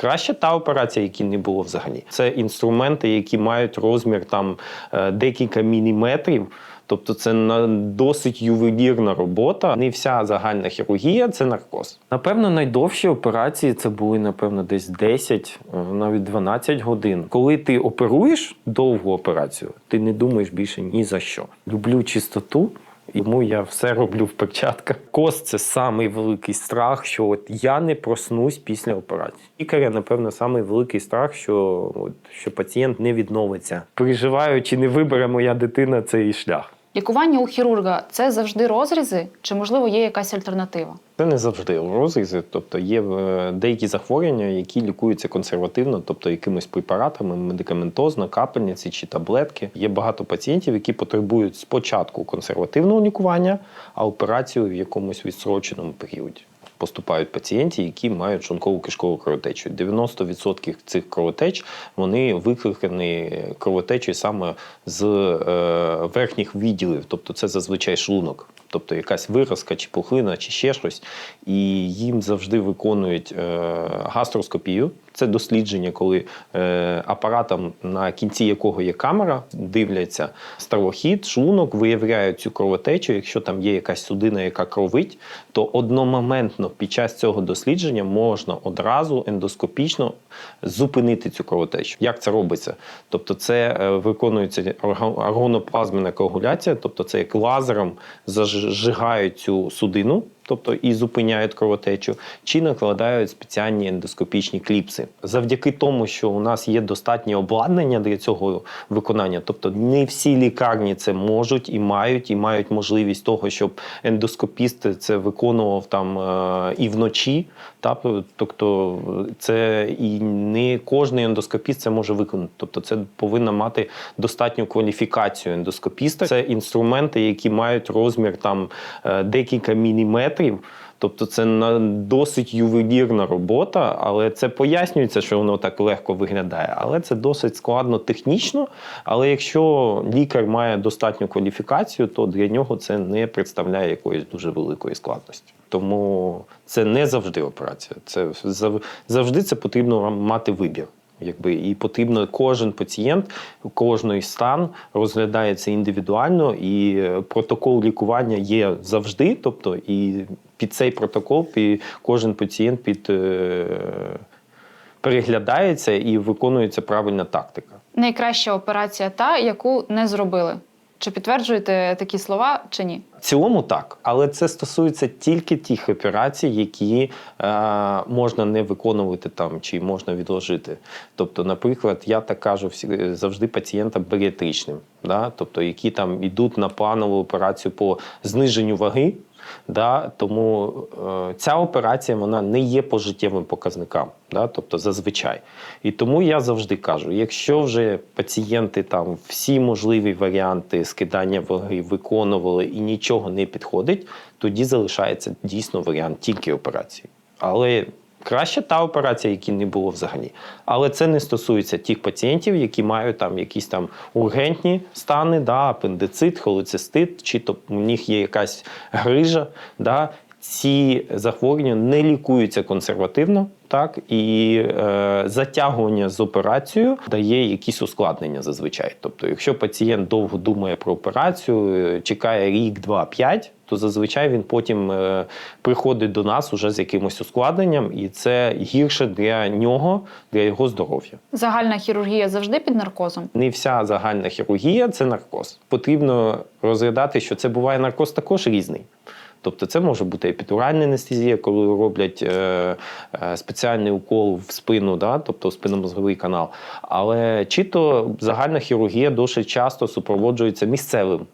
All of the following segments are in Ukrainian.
Краще та операція, які не було взагалі. Це інструменти, які мають розмір там е, декілька міліметрів. Тобто це досить ювелірна робота. Не вся загальна хірургія це наркоз. Напевно, найдовші операції це були, напевно, десь 10, е, навіть 12 годин. Коли ти оперуєш довгу операцію, ти не думаєш більше ні за що. Люблю чистоту. Тому я все роблю в перчатках. Кост це самий великий страх, що от я не проснусь після операції. Лікаря, напевно, самий великий страх, що, от, що пацієнт не відновиться. Переживаю, чи не вибере моя дитина цей шлях. Лікування у хірурга це завжди розрізи, чи можливо є якась альтернатива? Це не завжди розрізи, тобто є е, деякі захворювання, які лікуються консервативно, тобто якимись препаратами, медикаментозно, капельниці чи таблетки. Є багато пацієнтів, які потребують спочатку консервативного лікування, а операцію в якомусь відсроченому періоді. Поступають пацієнти, які мають шункову кишкову кровотечу. 90% цих кровотеч вони викликані кровотечею саме з е, верхніх відділів, тобто це зазвичай шлунок, тобто якась виразка чи пухлина, чи ще щось. І їм завжди виконують е, гастроскопію. Це дослідження, коли е, апаратом, на кінці якого є камера, дивляться стравохід, шлунок, виявляють цю кровотечу. Якщо там є якась судина, яка кровить, то одномоментно під час цього дослідження можна одразу ендоскопічно зупинити цю кровотечу. Як це робиться? Тобто, це е, виконується органоплазмена коагуляція, тобто це як лазером зажигають цю судину. Тобто і зупиняють кровотечу, чи накладають спеціальні ендоскопічні кліпси. Завдяки тому, що у нас є достатнє обладнання для цього виконання, тобто не всі лікарні це можуть і мають, і мають можливість того, щоб ендоскопіст це виконував там е, і вночі. Тобто це і не кожний ендоскопіст це може виконати. Тобто це повинна мати достатню кваліфікацію ендоскопіста. Це інструменти, які мають розмір там е, декілька міліметрів. Тобто це досить ювелірна робота, але це пояснюється, що воно так легко виглядає. Але це досить складно технічно. Але якщо лікар має достатню кваліфікацію, то для нього це не представляє якоїсь дуже великої складності. Тому це не завжди операція. Це завжди це потрібно мати вибір. Якби і потрібно кожен пацієнт, кожний стан розглядається індивідуально, і е, протокол лікування є завжди. Тобто, і під цей протокол пі- кожен пацієнт під е, переглядається і виконується правильна тактика. Найкраща операція та, яку не зробили. Чи підтверджуєте такі слова, чи ні? В цілому так, але це стосується тільки тих операцій, які е, можна не виконувати там чи можна відложити. Тобто, наприклад, я так кажу всі завжди пацієнтам беріатричним, да? тобто які там йдуть на планову операцію по зниженню ваги. Да, тому е, ця операція вона не є пожиттєвим показником, да, тобто зазвичай. І тому я завжди кажу: якщо вже пацієнти там всі можливі варіанти скидання ваги виконували і нічого не підходить, тоді залишається дійсно варіант тільки операції. Але краще та операція, які не було взагалі. Але це не стосується тих пацієнтів, які мають там якісь там ургентні стани, да, апендицит, холецистит, чи то у них є якась грижа. Да, ці захворювання не лікуються консервативно, так і е, затягування з операцією дає якісь ускладнення зазвичай. Тобто, якщо пацієнт довго думає про операцію, е, чекає рік, два, п'ять. То зазвичай він потім е, приходить до нас уже з якимось ускладненням, і це гірше для нього, для його здоров'я. Загальна хірургія завжди під наркозом. Не вся загальна хірургія це наркоз. Потрібно розглядати, що це буває наркоз також різний. Тобто це може бути епідуральна анестезія, коли роблять е, е, спеціальний укол в спину, да, тобто в спинномозговий канал. Але чи то загальна хірургія досить часто супроводжується місцевим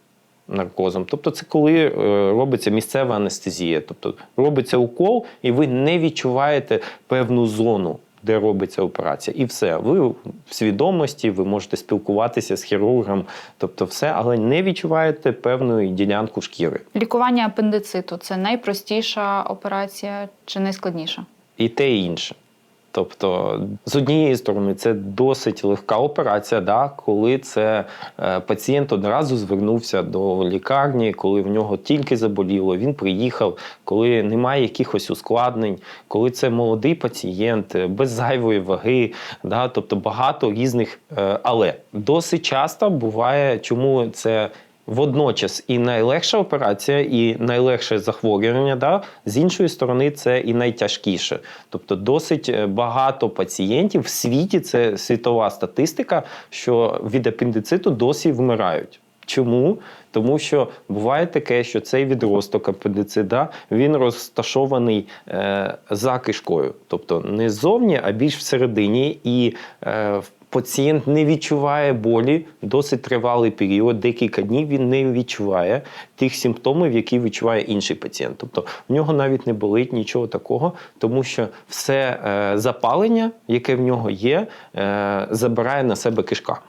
наркозом. Тобто, це коли е, робиться місцева анестезія, тобто робиться укол, і ви не відчуваєте певну зону. Де робиться операція, і все. Ви в свідомості, ви можете спілкуватися з хірургом, тобто все, але не відчуваєте певну ділянку шкіри. Лікування апендициту це найпростіша операція чи найскладніша? І те і інше. Тобто, з однієї сторони, це досить легка операція, да, коли це е, пацієнт одразу звернувся до лікарні, коли в нього тільки заболіло, він приїхав, коли немає якихось ускладнень, коли це молодий пацієнт е, без зайвої ваги, да, тобто багато різних. е, але досить часто буває, чому це. Водночас і найлегша операція, і найлегше захворювання, да? з іншої сторони, це і найтяжкіше. Тобто, досить е, багато пацієнтів в світі це світова статистика, що від апендициту досі вмирають. Чому? Тому що буває таке, що цей відросток апендицида він розташований е, за кишкою, тобто не ззовні, а більш всередині, і е, пацієнт не відчуває болі досить тривалий період, декілька днів він не відчуває тих симптомів, які відчуває інший пацієнт. Тобто в нього навіть не болить нічого такого, тому що все е, запалення, яке в нього є, е, забирає на себе кишка.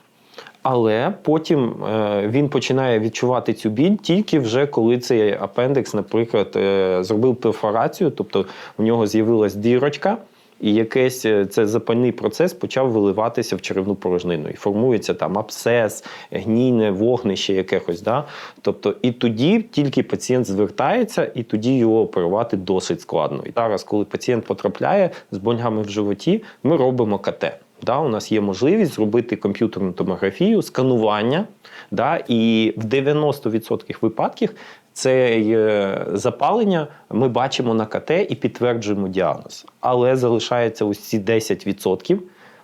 Але потім е, він починає відчувати цю біль тільки вже коли цей апендикс, наприклад, е, зробив перфорацію, тобто в нього з'явилась дірочка, і якийсь е, це запальний процес почав виливатися в черевну порожнину. І формується там абсцес, гнійне вогнище якихось. Да? Тобто, і тоді тільки пацієнт звертається, і тоді його оперувати досить складно. І зараз, коли пацієнт потрапляє з болями в животі, ми робимо КТ. Да, у нас є можливість зробити комп'ютерну томографію, сканування, да, і в 90% випадків це запалення ми бачимо на КТ і підтверджуємо діагноз. Але залишається ці 10%,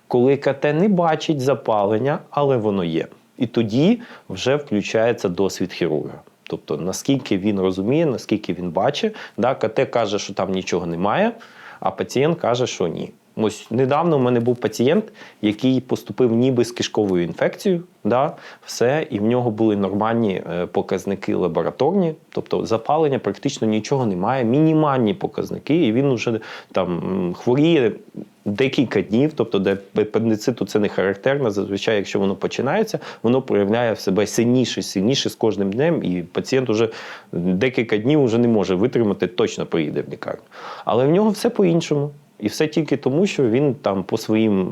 коли КТ не бачить запалення, але воно є. І тоді вже включається досвід хірурга. Тобто, наскільки він розуміє, наскільки він бачить, да, КТ каже, що там нічого немає, а пацієнт каже, що ні. Ось недавно в мене був пацієнт, який поступив ніби з кишковою інфекцією, да, все, і в нього були нормальні е, показники лабораторні, тобто запалення практично нічого немає, мінімальні показники, і він уже там хворіє декілька днів, тобто де апендициту це не характерно. Зазвичай, якщо воно починається, воно проявляє в себе сильніше, сильніше з кожним днем, і пацієнт уже декілька днів вже не може витримати, точно приїде в лікарню. Але в нього все по-іншому. І все тільки тому, що він там по своїм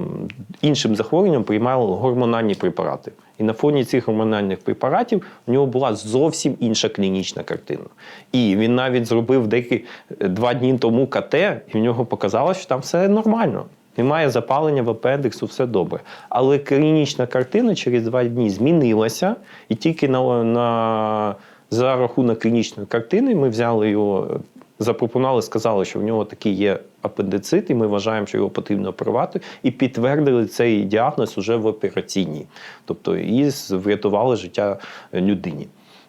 іншим захворюванням приймав гормональні препарати. І на фоні цих гормональних препаратів в нього була зовсім інша клінічна картина. І він навіть зробив деякі два дні тому КТ, і в нього показалось, що там все нормально. Немає запалення в апендиксу, все добре. Але клінічна картина через два дні змінилася, і тільки на, на, за рахунок клінічної картини ми взяли його запропонували, сказали, що в нього такий є апендицит, і ми вважаємо, що його потрібно оперувати, і підтвердили цей діагноз уже в операційній. Тобто і врятували життя людині.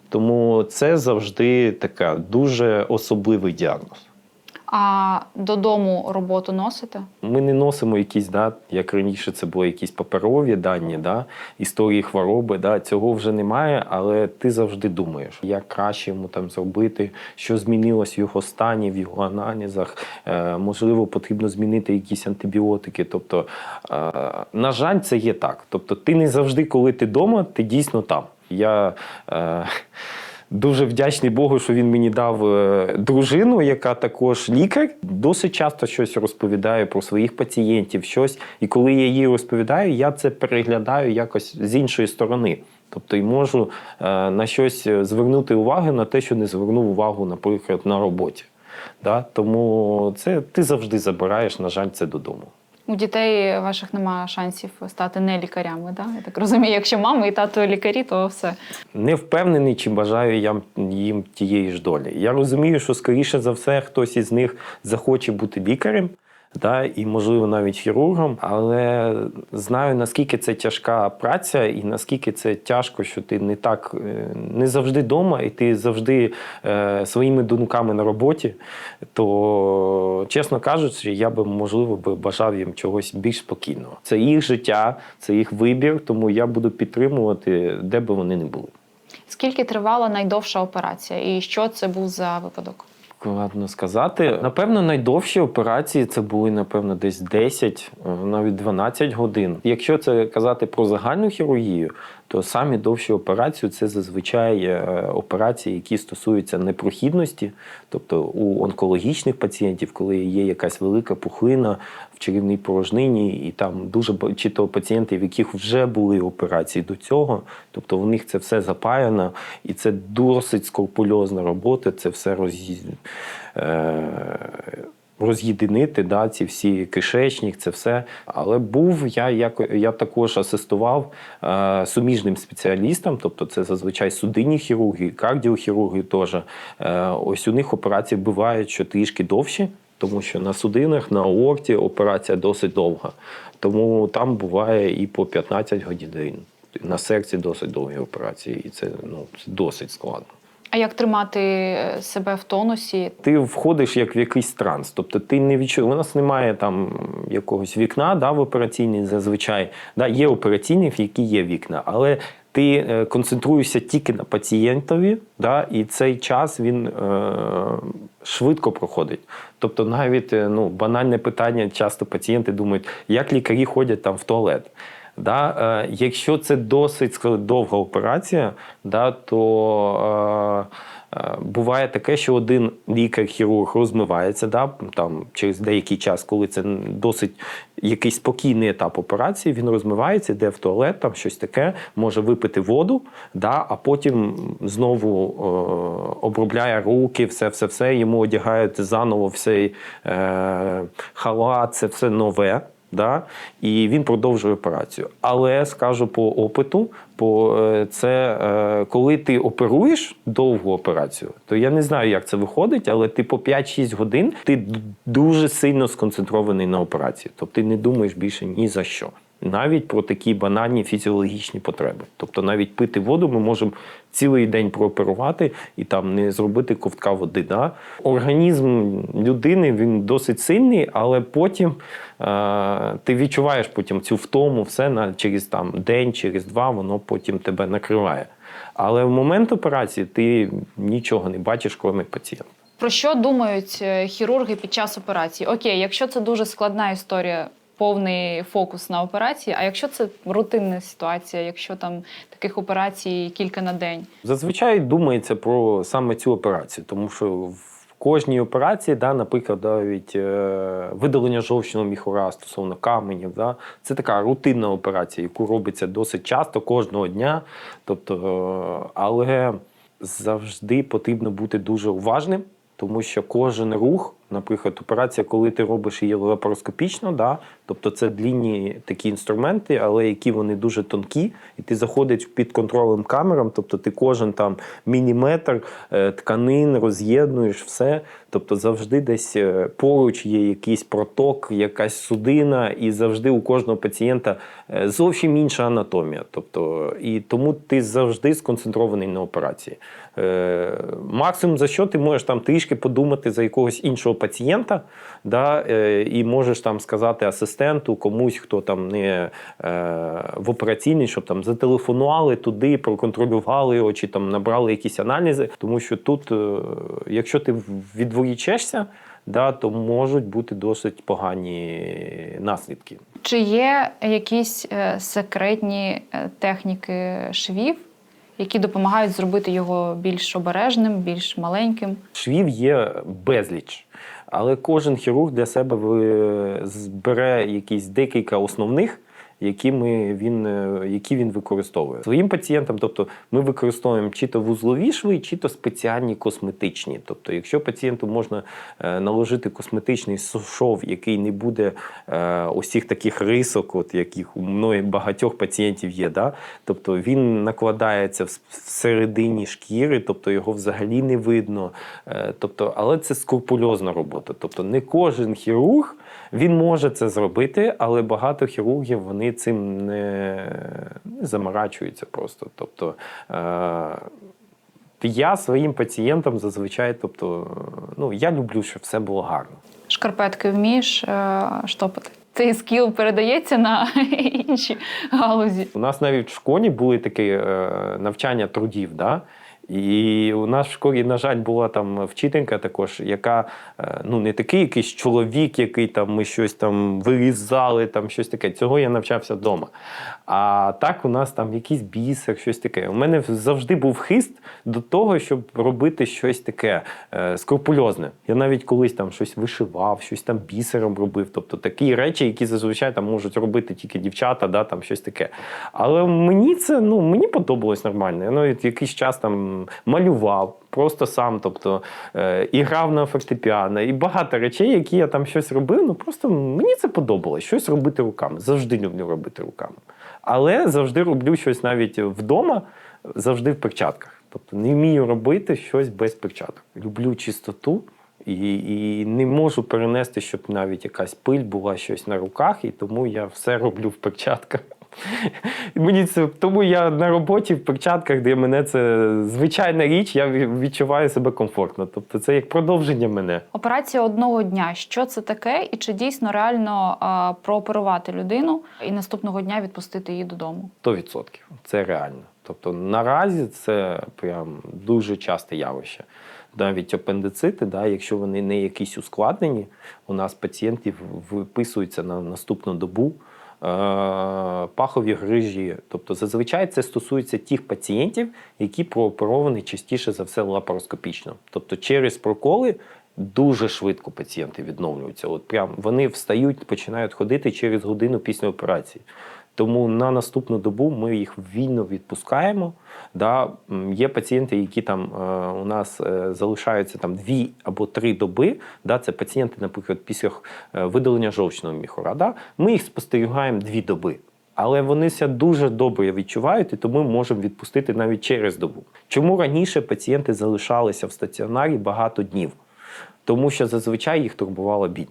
Тому це завжди така дуже особливий діагноз. А додому роботу носите? Ми не носимо якісь, да, як раніше це були якісь паперові дані, да, історії хвороби. Да, цього вже немає, але ти завжди думаєш, як краще йому там зробити, що змінилось в його стані, в його аналізах. Е, можливо, потрібно змінити якісь антибіотики. Тобто, е, на жаль, це є так. Тобто, ти не завжди, коли ти вдома, ти дійсно там. Я е, Дуже вдячний Богу, що він мені дав е, дружину, яка також лікар. Досить часто щось розповідає про своїх пацієнтів, щось. І коли я їй розповідаю, я це переглядаю якось з іншої сторони. Тобто і можу е, на щось звернути увагу на те, що не звернув увагу, наприклад, на роботі. Да? Тому це ти завжди забираєш, на жаль, це додому. У дітей ваших немає шансів стати не лікарями. Да? Я так розумію, якщо мама і тато лікарі, то все. Не впевнений, чи бажаю я їм тієї ж долі. Я розумію, що скоріше за все хтось із них захоче бути лікарем. Да, і, можливо, навіть хірургом, але знаю, наскільки це тяжка праця, і наскільки це тяжко, що ти не так е, не завжди вдома, і ти завжди е, своїми думками на роботі. То, чесно кажучи, я би, можливо, би бажав їм чогось більш спокійного. Це їх життя, це їх вибір, тому я буду підтримувати, де би вони не були. Скільки тривала найдовша операція, і що це був за випадок? Складно сказати. Напевно, найдовші операції це були, напевно, десь 10, е, навіть 12 годин. Якщо це казати про загальну хірургію, то самі довші операції це зазвичай е, операції, які стосуються непрохідності, тобто у онкологічних пацієнтів, коли є якась велика пухлина в черівній порожнині, і там дуже чи то пацієнти, в яких вже були операції до цього, тобто у них це все запаяно, і це досить скрупульозна робота, це все роз... роз'єдинити да, ці всі кишечник, це все. Але був я як я також асистував е, суміжним спеціалістам, тобто це зазвичай судинні хірурги, кардіохірурги теж. Е, ось у них операції бувають що трішки довші. Тому що на судинах, на аорті операція досить довга. Тому там буває і по 15 годин. На серці досить довгі операції, і це, ну, досить складно. А як тримати е, себе в тонусі? Ти входиш як в якийсь транс. Тобто ти не відчуєш, у нас немає там якогось вікна да, в операційній зазвичай. Да, є операційні, в які є вікна, але ти е, концентруєшся тільки на пацієнтові, да, і цей час він е, швидко проходить. Тобто, навіть е, ну, банальне питання, часто пацієнти думають, як лікарі ходять там в туалет. Да, е, якщо це досить довга операція, да, то е, е, буває таке, що один лікар-хірург розмивається да, там, через деякий час, коли це досить якийсь спокійний етап операції, він розмивається, йде в туалет, там щось таке, може випити воду, да, а потім знову е, обробляє руки, все, все, все, йому одягають заново цей е, халат, це все нове. Да? І він продовжує операцію. Але скажу по опиту, по е, це е, коли ти оперуєш довгу операцію, то я не знаю, як це виходить, але ти по 5-6 годин ти дуже сильно сконцентрований на операції. Тобто ти не думаєш більше ні за що. Навіть про такі банальні фізіологічні потреби. Тобто навіть пити воду ми можемо цілий день прооперувати і там не зробити ковтка води. Да? Організм людини він досить сильний, але потім е, ти відчуваєш потім цю втому, все на через там день, через два, воно потім тебе накриває. Але в момент операції ти нічого не бачиш, крім пацієнта. Про що думають е, хірурги під час операції? Окей, якщо це дуже складна історія, повний фокус на операції, а якщо це рутинна ситуація, якщо там таких операцій кілька на день? Зазвичай думається про саме цю операцію, тому що в кожній операції, да, наприклад, навіть е, видалення жовчного міхура стосовно каменів, да, це така рутинна операція, яку робиться досить часто, кожного дня. Тобто, е, але завжди потрібно бути дуже уважним. Тому що кожен рух, наприклад, операція, коли ти робиш її лапароскопічно, да, тобто це длінні такі інструменти, але які вони дуже тонкі, і ти заходиш під контролем камерам, тобто ти кожен там мініметр е, тканин роз'єднуєш все. Тобто завжди десь е, поруч є якийсь проток, якась судина, і завжди у кожного пацієнта е, зовсім інша анатомія. Тобто, і тому ти завжди сконцентрований на операції. Максимум за що ти можеш там трішки подумати за якогось іншого пацієнта, да, е, і можеш там сказати асистенту, комусь, хто там не е, в операційній, щоб там зателефонували туди, проконтролювали його, чи там набрали якісь аналізи. Тому що тут, е, якщо ти відволічешся, да, то можуть бути досить погані наслідки. Чи є якісь секретні техніки швів, які допомагають зробити його більш обережним, більш маленьким? Швів є безліч. Але кожен хірург для себе збере якісь декілька основних, якими він, е, які він використовує. Своїм пацієнтам, тобто ми використовуємо чи то вузлові шви, чи то спеціальні косметичні. Тобто, якщо пацієнту можна е, наложити косметичний шов, який не буде е, усіх таких рисок, от яких у многих багатьох пацієнтів є, да? тобто він накладається всередині шкіри, тобто його взагалі не видно. Тобто, але це скрупульозна робота. Тобто не кожен хірург він може це зробити, але багато хірургів вони цим не, заморачуються просто. Тобто, е, я своїм пацієнтам зазвичай, тобто, ну, я люблю, щоб все було гарно. Шкарпетки вмієш е, штопати? Цей скіл передається на інші галузі. У нас навіть в школі були такі е, навчання трудів, да? І у нас в школі, на жаль, була там вчителька також, яка е, ну не такий якийсь чоловік, який там ми щось там вирізали, там щось таке. Цього я навчався вдома. А так у нас там якийсь бісер, щось таке. У мене завжди був хист до того, щоб робити щось таке е, скрупульозне. Я навіть колись там щось вишивав, щось там бісером робив. Тобто такі речі, які зазвичай там можуть робити тільки дівчата, да, там щось таке. Але мені це ну мені подобалось нормально. Я навіть якийсь час там малював. Просто сам, тобто е, і грав на фортепіано, і багато речей, які я там щось робив. Ну просто мені це подобалось. Щось робити руками. Завжди люблю робити руками. Але завжди роблю щось навіть вдома, завжди в перчатках. Тобто не вмію робити щось без перчаток. Люблю чистоту і, і не можу перенести, щоб навіть якась пиль була щось на руках, і тому я все роблю в перчатках. Мені це тому я на роботі в перчатках, де мене це звичайна річ, я відчуваю себе комфортно. Тобто це як продовження мене. Операція одного дня. Що це таке, і чи дійсно реально а, прооперувати людину і наступного дня відпустити її додому? 100%. Це реально. Тобто наразі це прям дуже часте явище. Навіть апендицити, да, якщо вони не якісь ускладнені, у нас пацієнтів виписуються на наступну добу. Е, Пахові грижі, тобто зазвичай це стосується тих пацієнтів, які прооперовані частіше за все лапароскопічно. Тобто через проколи дуже швидко пацієнти відновлюються. От прям вони встають, починають ходити через годину після операції. Тому на наступну добу ми їх вільно відпускаємо. Да, є пацієнти, які там е, у нас е, залишаються там дві або три доби. Да, це пацієнти, наприклад, після е, видалення жовчного міхора. Да, ми їх спостерігаємо дві доби. Але вони себе дуже добре відчувають, і тому можемо відпустити навіть через добу. Чому раніше пацієнти залишалися в стаціонарі багато днів? Тому що зазвичай їх турбувала біль.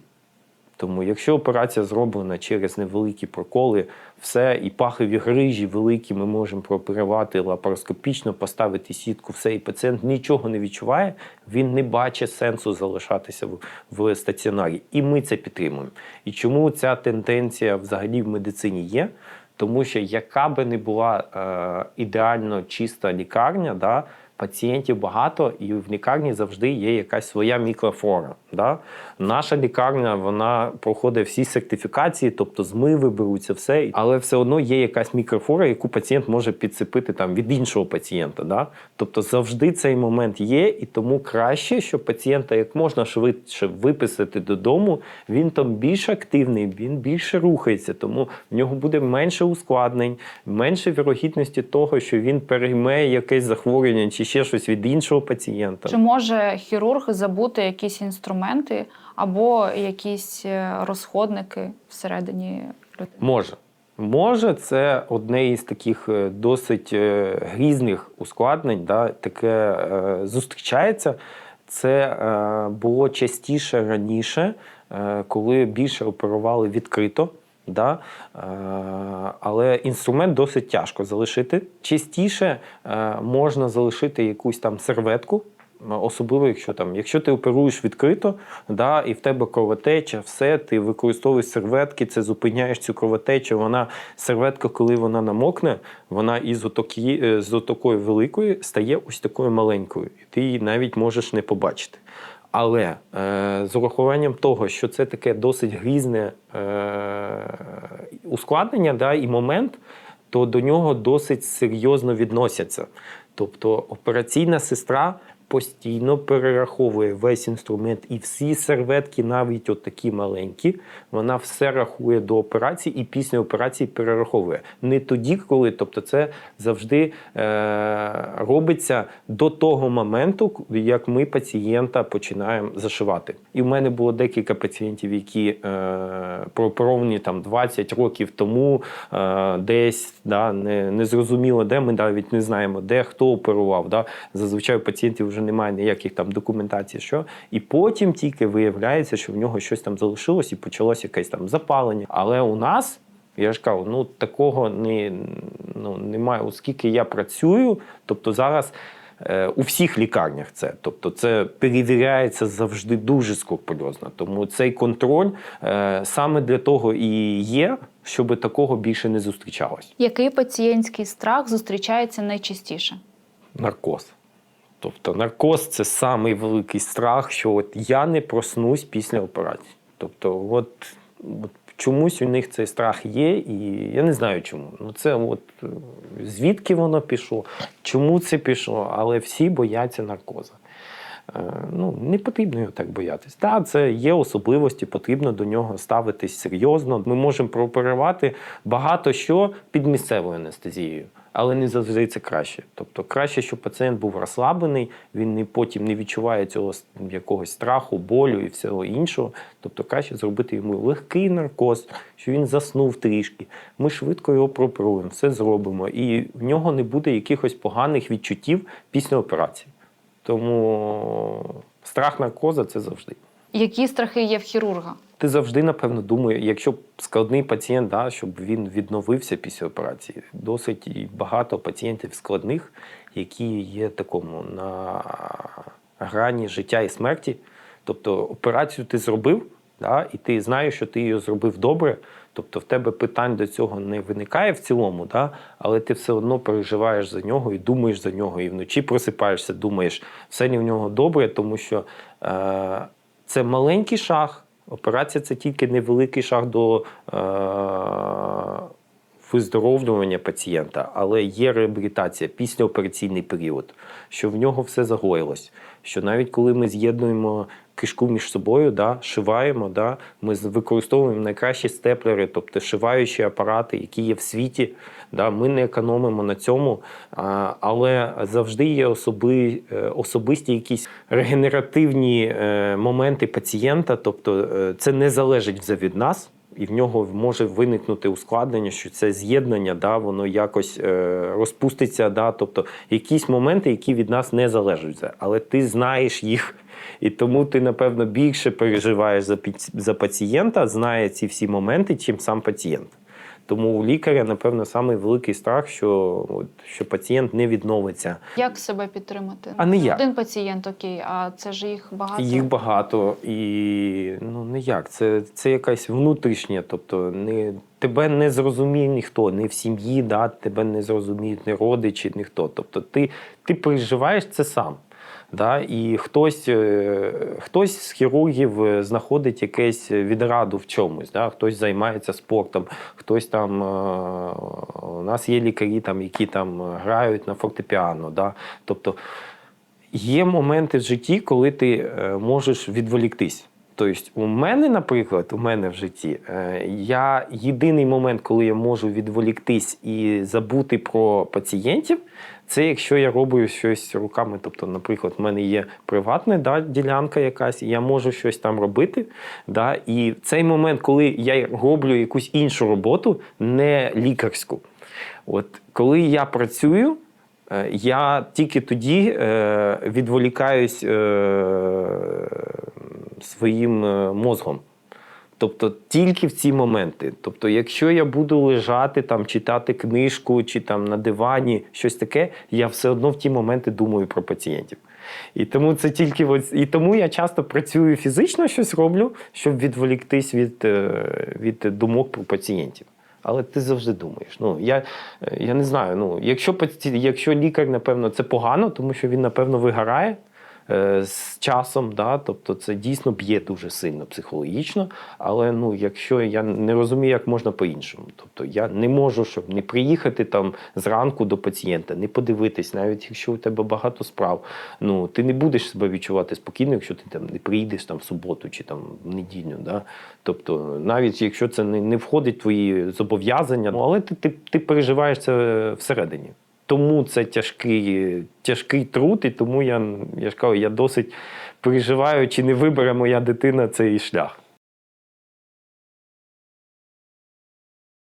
Тому якщо операція зроблена через невеликі проколи, все і пахові грижі великі, ми можемо прооперувати лапароскопічно, поставити сітку, все, і пацієнт нічого не відчуває, він не бачить сенсу залишатися в, в стаціонарі. І ми це підтримуємо. І чому ця тенденція взагалі в медицині є? Тому що яка би не була е, ідеально чиста лікарня, да, пацієнтів багато, і в лікарні завжди є якась своя мікрофлора. Да? Наша лікарня вона проходить всі сертифікації, тобто змиви беруться все, але все одно є якась мікрофлора, яку пацієнт може підцепити там від іншого пацієнта. Да? Тобто завжди цей момент є, і тому краще, щоб пацієнта як можна швидше виписати додому. Він там більш активний, він більше рухається, тому в нього буде менше ускладнень, менше вірогідності того, що він перейме якесь захворювання чи ще щось від іншого пацієнта. Чи може хірург забути якісь інструменти або якісь е, розходники всередині людини? Може. Може, це одне із таких е, досить е, грізних ускладнень, да, таке зустрічається. Це було частіше раніше, коли більше оперували відкрито. Да? Але інструмент досить тяжко залишити. Частіше можна залишити якусь там серветку, Особливо, якщо там, якщо ти оперуєш відкрито, да, і в тебе кровотеча, все, ти використовуєш серветки, це зупиняєш цю кровотечу. Вона серветка, коли вона намокне, вона із отакі, е, з отакої великої стає ось такою маленькою, і ти її навіть можеш не побачити. Але е, з урахуванням того, що це таке досить грізне е, ускладнення да, і момент, то до нього досить серйозно відносяться. Тобто операційна сестра постійно перераховує весь інструмент і всі серветки, навіть от такі маленькі, вона все рахує до операції і після операції перераховує. Не тоді, коли, тобто, це завжди е, робиться до того моменту, як ми пацієнта починаємо зашивати. І в мене було декілька пацієнтів, які е, прооперовані там 20 років тому, е, десь да, не, не зрозуміло, де ми навіть не знаємо, де хто оперував. Да. Зазвичай пацієнтів вже немає ніяких там документацій, що і потім тільки виявляється, що в нього щось там залишилось і почалося якесь там запалення. Але у нас. Я ж кажу, ну такого не, ну, немає, оскільки я працюю. Тобто зараз е, у всіх лікарнях це. Тобто це перевіряється завжди дуже скрупульозно. Тому цей контроль е, саме для того і є, щоб такого більше не зустрічалось. Який пацієнтський страх зустрічається найчастіше? Наркоз. Тобто наркоз це самий великий страх, що от я не проснусь після операції. Тобто, от, от чомусь у них цей страх є, і я не знаю чому. Ну це от звідки воно пішло, чому це пішло, але всі бояться наркоза. Е, Ну, не потрібно його так боятись. Так, це є особливості, потрібно до нього ставитись серйозно. Ми можемо прооперувати багато що під місцевою анестезією, але не завжди це краще. Тобто краще, щоб пацієнт був розслаблений, він не потім не відчуває цього якогось страху, болю і всього іншого. Тобто краще зробити йому легкий наркоз, що він заснув трішки. Ми швидко його прооперуємо, все зробимо, і в нього не буде якихось поганих відчуттів після операції. Тому страх наркоза це завжди. Які страхи є в хірурга? Ти завжди, напевно, думаєш, якщо складний пацієнт, да, щоб він відновився після операції. Досить багато пацієнтів складних, які є такому на грані життя і смерті. Тобто операцію ти зробив, да, і ти знаєш, що ти її зробив добре. Тобто в тебе питань до цього не виникає в цілому, да, але ти все одно переживаєш за нього і думаєш за нього, і вночі просипаєшся, думаєш, все ли в нього добре, тому що е, це маленький шаг. Операція це тільки невеликий шаг до е, виздоровлювання пацієнта, але є реабілітація післяопераційний період, що в нього все загоїлось. Що навіть коли ми з'єднуємо кишку між собою, да, шиваємо, да, ми використовуємо найкращі степлери, тобто шиваючі апарати, які є в світі. Да, ми не економимо на цьому, але завжди є особи, е, особисті якісь регенеративні е, моменти пацієнта, тобто е, це не залежить вже від нас. І в нього може виникнути ускладнення, що це з'єднання, да, воно якось е, розпуститься. Да, тобто якісь моменти, які від нас не залежать. Але ти знаєш їх, і тому ти, напевно, більше переживаєш за, за пацієнта, знає ці всі моменти, чим сам пацієнт. Тому у лікаря, напевно, самий великий страх, що, от, що пацієнт не відновиться. Як себе підтримати? А не як. Один пацієнт, окей, а це ж їх багато. Їх багато і ну не як. Це, це якась внутрішня, тобто не, тебе не зрозуміє ніхто, не в сім'ї, да, тебе не зрозуміють ні родичі, ніхто. Тобто ти, ти переживаєш це сам. Да? І хтось, е, хтось з хірургів е, знаходить якесь відраду в чомусь, да? хтось займається спортом, хтось там. е, У нас є лікарі, там, які там грають на фортепіано. Да? Тобто є моменти в житті, коли ти можеш відволіктись. Тобто, у мене, наприклад, у мене в житті, е, я єдиний момент, коли я можу відволіктись і забути про пацієнтів, це якщо я роблю щось руками. Тобто, наприклад, в мене є приватна да, ділянка якась, я можу щось там робити. Да, і цей момент, коли я роблю якусь іншу роботу, не лікарську, от коли я працюю, Е, Я тільки тоді е, відволікаюсь е, своїм е, мозгом. Тобто тільки в ці моменти. Тобто, якщо я буду лежати, там, читати книжку чи там на дивані, щось таке, я все одно в ті моменти думаю про пацієнтів. І тому це тільки ось, і тому я часто працюю фізично, щось роблю, щоб відволіктись від, е, від думок про пацієнтів. Але ти завжди думаєш. Ну я, е, я не знаю. Ну, якщо якщо лікар, напевно, це погано, тому що він, напевно, вигорає з часом, да, тобто це дійсно б'є дуже сильно психологічно. Але ну, якщо я не розумію, як можна по-іншому. Тобто я не можу, щоб не приїхати там зранку до пацієнта, не подивитись, навіть якщо у тебе багато справ. Ну ти не будеш себе відчувати спокійно, якщо ти там не приїдеш там в суботу чи там в неділю. Да? Тобто, навіть якщо це не, не входить в твої зобов'язання, ну але ти, ти, ти переживаєш це всередині. Тому це тяжкий, тяжкий труд, і тому я, я ж кажу, я досить переживаю, чи не вибере моя дитина цей шлях.